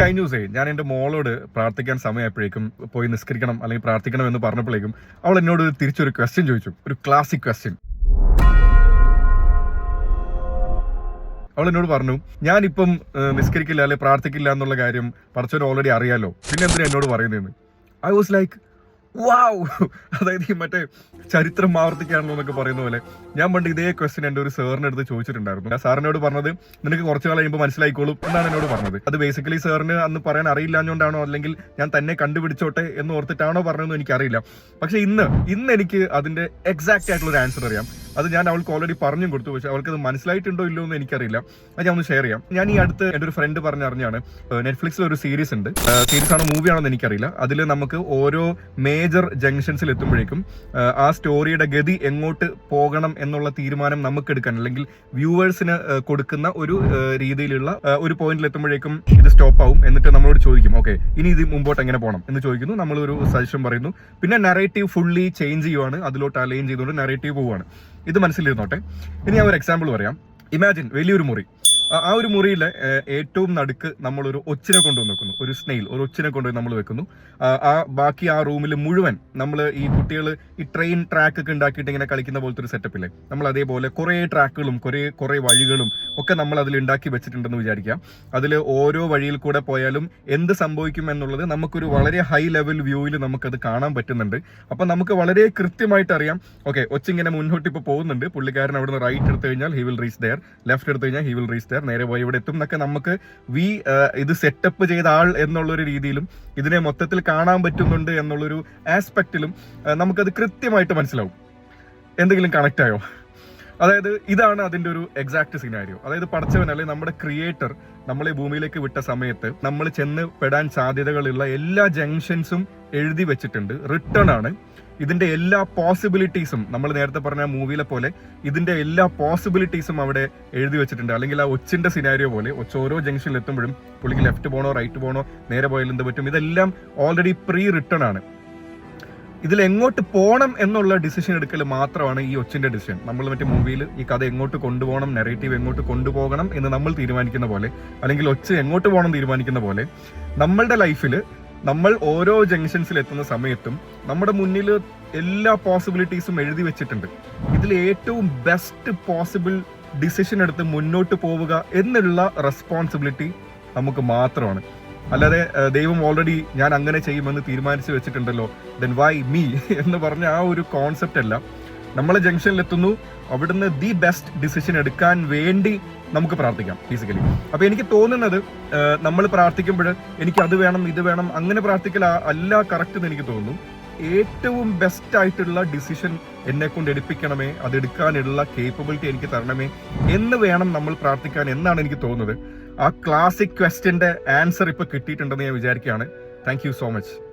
കഴിഞ്ഞ ദിവസമേ ഞാൻ എന്റെ മോളോട് പ്രാർത്ഥിക്കാൻ സമയമായപ്പോഴേക്കും പോയി നിസ്കരിക്കണം അല്ലെങ്കിൽ പ്രാർത്ഥിക്കണം എന്ന് പറഞ്ഞപ്പോഴേക്കും അവൾ എന്നോട് തിരിച്ചൊരു ക്വസ്റ്റ്യൻ ചോദിച്ചു. ഒരു ക്ലാസിക് ക്വസ്റ്റ്യൻ അവൾ എന്നോട് പറഞ്ഞു ഞാനിപ്പം നിസ്കരിക്കില്ല അല്ലെങ്കിൽ പ്രാർത്ഥിക്കില്ല എന്നുള്ള കാര്യം പഠിച്ചവന് ഓൾറെഡി അറിയാലോ. പിന്നെ എന്തിനാ എന്നോട് പറയുന്നതെന്ന്? ഐ വാസ് ലൈക്ക് വാവ് അതായത് ഈ മറ്റേ ചരിത്രം ആവർത്തിക്കാണല്ലോ എന്നൊക്കെ പറയുന്ന പോലെ. ഞാൻ പണ്ട് ഇതേ ക്വസ്റ്റ്യൻ എന്റെ ഒരു സാറിന്റെ അടുത്ത് ചോദിച്ചിട്ടുണ്ടായിരുന്നു. ഞാൻ സാറിനോട് പറഞ്ഞത് നിനക്ക് കുറച്ച് കാലം കഴിയുമ്പോൾ മനസ്സിലായിക്കോളും എന്നാണ് എന്നോട് പറഞ്ഞത്. അത് ബേസിക്കലി സാറിന് അന്ന് പറയാൻ അറിയില്ലാഞ്ഞോണ്ടാണോ അല്ലെങ്കിൽ ഞാൻ തന്നെ കണ്ടുപിടിച്ചോട്ടെ എന്ന് ഓർത്തിട്ടാണോ പറഞ്ഞതെന്ന് എനിക്കറിയില്ല. പക്ഷെ ഇന്ന് ഇന്ന് എനിക്ക് അതിന്റെ എക്സാക്റ്റ് ആയിട്ടുള്ള ഒരു ആൻസർ അറിയാം. അത് ഞാൻ അവൾക്ക് ഓൾറെഡി പറഞ്ഞു കൊടുത്തു. പക്ഷെ അവൾക്ക് അത് മനസ്സിലായിട്ടുണ്ടോ ഇല്ലോ എന്ന് എനിക്കറിയില്ല. അത് ഞാൻ ഒന്ന് ഷെയർ ചെയ്യാം. ഞാൻ ഈ അടുത്ത് എന്റെ ഒരു ഫ്രണ്ട് പറഞ്ഞറിഞ്ഞാണ് നെറ്റ്ഫ്ലിക്സിൽ ഒരു സീരീസ് ഉണ്ട്. സീരീസ് ആണോ മൂവി ആണോ എന്ന് എനിക്കറിയില്ല. അതിൽ നമുക്ക് ഓരോ മേജർ ജംഗ്ഷൻസിൽ എത്തുമ്പോഴേക്കും ആ, സ്റ്റോറിയുടെ ഗതി എങ്ങോട്ട് പോകണം എന്നുള്ള തീരുമാനം നമുക്ക് എടുക്കാൻ അല്ലെങ്കിൽ വ്യൂവേഴ്സിന് കൊടുക്കുന്ന ഒരു രീതിയിലുള്ള ഒരു പോയിന്റിൽ എത്തുമ്പോഴേക്കും ഇത് സ്റ്റോപ്പ് ആവും എന്നിട്ട് നമ്മളോട് ചോദിക്കും ഓക്കെ ഇനി ഇത് മുമ്പോട്ട് എങ്ങനെ പോകണം എന്ന് ചോദിക്കുന്നു. നമ്മളൊരു സജഷൻ പറയുന്നു. പിന്നെ നറേറ്റീവ് ഫുള്ളി ചേഞ്ച് ചെയ്യുവാണ്. അതിലോട്ട് അലൈൻ ചെയ്തുകൊണ്ട് നറേറ്റീവ് പോവുകയാണ് ഇത് മനസ്സിലിരുന്നോട്ടെ. ഇനി ഞാൻ ഒരു എക്സാമ്പിൾ പറയാം. ഇമാജിൻ വലിയൊരു മുറി. ആ- ഒരു മുറിയിലെ ഏറ്റവും നടുക്ക് നമ്മൾ ഒരു ഒച്ചിനെ കൊണ്ടുവന്ന് വെക്കുന്നു ഒരു സ്നെയിൽ ഒരു ഒച്ചിനെ കൊണ്ടുപോയി നമ്മൾ വെക്കുന്നു. ആ, ആ ബാക്കി ആ റൂമിൽ മുഴുവൻ നമ്മൾ ഈ കുട്ടികൾ ഈ ട്രെയിൻ ട്രാക്ക് ഒക്കെ ഉണ്ടാക്കിയിട്ട് ഇങ്ങനെ കളിക്കുന്ന പോലത്തെ ഒരു സെറ്റപ്പില്ലേ നമ്മൾ അതേപോലെ കുറേ ട്രാക്കുകളും കുറേ കുറേ വഴികളും ഒക്കെ നമ്മൾ അതിൽ ഉണ്ടാക്കി വെച്ചിട്ടുണ്ടെന്ന് വിചാരിക്കാം. അതിൽ ഓരോ വഴിയിൽ കൂടെ പോയാലും എന്ത് സംഭവിക്കും എന്നുള്ളത് നമുക്കൊരു വളരെ ഹൈ ലെവൽ വ്യൂവിൽ നമുക്കത് കാണാൻ പറ്റുന്നുണ്ട്. അപ്പൊ നമുക്ക് വളരെ കൃത്യമായിട്ട് അറിയാം. ഓക്കെ ഒച്ചിങ്ങനെ മുന്നോട്ട് ഇപ്പോൾ പോകുന്നുണ്ട്. പുള്ളിക്കാരൻ അവിടുന്ന് റൈറ്റ് എടുത്തു കഴിഞ്ഞാൽ he will reach there left എടുത്തു കഴിഞ്ഞാൽ ഹി വിൽ റീച്ച് ദയർ നേരെ പോയി. ഇവിടെ എത്തും എന്നൊക്കെ നമുക്ക് വി ഇത് സെറ്റപ്പ് ചെയ്ത ആൾ എന്നുള്ളൊരു രീതിയിലും ഇതിനെ മൊത്തത്തിൽ കാണാൻ പറ്റുന്നുണ്ട് എന്നുള്ളൊരു ആസ്പെക്റ്റിലും നമുക്കത് കൃത്യമായിട്ട് മനസ്സിലാവും. എന്തെങ്കിലും കണക്ട് ആയോ? അതായത് ഇതാണ് അതിന്റെ ഒരു എക്സാക്ട് സിനാരിയോ അതായത് പടച്ചവൻ അല്ലെങ്കിൽ നമ്മുടെ ക്രിയേറ്റർ നമ്മളെ ഭൂമിയിലേക്ക് വിട്ട സമയത്ത് നമ്മൾ ചെന്ന് പെടാൻ സാധ്യതകളുള്ള എല്ലാ ജംഗ്ഷൻസും എഴുതി വെച്ചിട്ടുണ്ട്. റിട്ടേൺ ആണ്. ഇതിന്റെ എല്ലാ പോസിബിലിറ്റീസും നമ്മൾ നേരത്തെ പറഞ്ഞ മൂവിയിലെ പോലെ ഇതിന്റെ എല്ലാ പോസിബിലിറ്റീസും അവിടെ എഴുതി വെച്ചിട്ടുണ്ട്. അല്ലെങ്കിൽ ആ ഒച്ചിന്റെ സിനാരിയോ പോലെ ഒച്ച ഓരോ ജംഗ്ഷനിൽ എത്തുമ്പോഴും പുള്ളിക്ക് ലെഫ്റ്റ് പോണോ റൈറ്റ് പോണോ നേരെ പോയാൽ എന്ത് പറ്റും ഇതെല്ലാം ഓൾറെഡി പ്രീ റിട്ടേൺ ആണ്. ഇതിൽ എങ്ങോട്ട് പോകണം എന്നുള്ള ഡിസിഷൻ എടുക്കൽ മാത്രമാണ് ഈ ഒച്ചിന്റെ ഡിസിഷൻ നമ്മൾ മറ്റേ മൂവിയിൽ ഈ കഥ എങ്ങോട്ട് കൊണ്ടുപോകണം നെറേറ്റീവ് എങ്ങോട്ട് കൊണ്ടുപോകണം എന്ന് നമ്മൾ തീരുമാനിക്കുന്ന പോലെ അല്ലെങ്കിൽ ഒച്ച എങ്ങോട്ട് പോകണം തീരുമാനിക്കുന്ന പോലെ നമ്മളുടെ ലൈഫിൽ നമ്മൾ ഓരോ ജംഗ്ഷൻസിൽ എത്തുന്ന സമയത്തും നമ്മുടെ മുന്നിൽ എല്ലാ പോസിബിലിറ്റീസും എഴുതി വെച്ചിട്ടുണ്ട്. ഇതിൽ ഏറ്റവും ബെസ്റ്റ് പോസിബിൾ ഡിസിഷൻ എടുത്ത് മുന്നോട്ട് പോവുക എന്നുള്ള റെസ്പോൺസിബിലിറ്റി നമുക്ക് മാത്രമാണ്. അല്ലാതെ ദൈവം ഓൾറെഡി ഞാൻ അങ്ങനെ ചെയ്യുമെന്ന് തീരുമാനിച്ചു വെച്ചിട്ടുണ്ടല്ലോ. ദെൻ വൈ മീ എന്ന് പറഞ്ഞ ആ ഒരു കോൺസെപ്റ്റ് അല്ല. നമ്മൾ ജംഗ്ഷനിൽ എത്തുന്നു അവിടുന്ന് ദി ബെസ്റ്റ് ഡിസിഷൻ എടുക്കാൻ വേണ്ടി നമുക്ക് പ്രാർത്ഥിക്കാം ഫിസിക്കലി അപ്പൊ എനിക്ക് തോന്നുന്നത് നമ്മൾ പ്രാർത്ഥിക്കുമ്പോൾ എനിക്ക് അത് വേണം ഇത് വേണം അങ്ങനെ പ്രാർത്ഥിക്കൽ അല്ല കറക്റ്റ് എന്ന് എനിക്ക് തോന്നുന്നു ഏറ്റവും ബെസ്റ്റ് ആയിട്ടുള്ള ഡിസിഷൻ എന്നെ കൊണ്ട് എടുപ്പിക്കണമേ അത് എടുക്കാനുള്ള കേപ്പബിലിറ്റി എനിക്ക് തരണമേ എന്ന് വേണം നമ്മൾ പ്രാർത്ഥിക്കാൻ എന്നാണ് എനിക്ക് തോന്നുന്നത്. ആ ക്ലാസിക് ക്വസ്റ്റ്യന്റെ ആൻസർ ഇപ്പൊ കിട്ടിയിട്ടുണ്ടെന്ന് ഞാൻ വിചാരിക്കുകയാണ്. Thank so much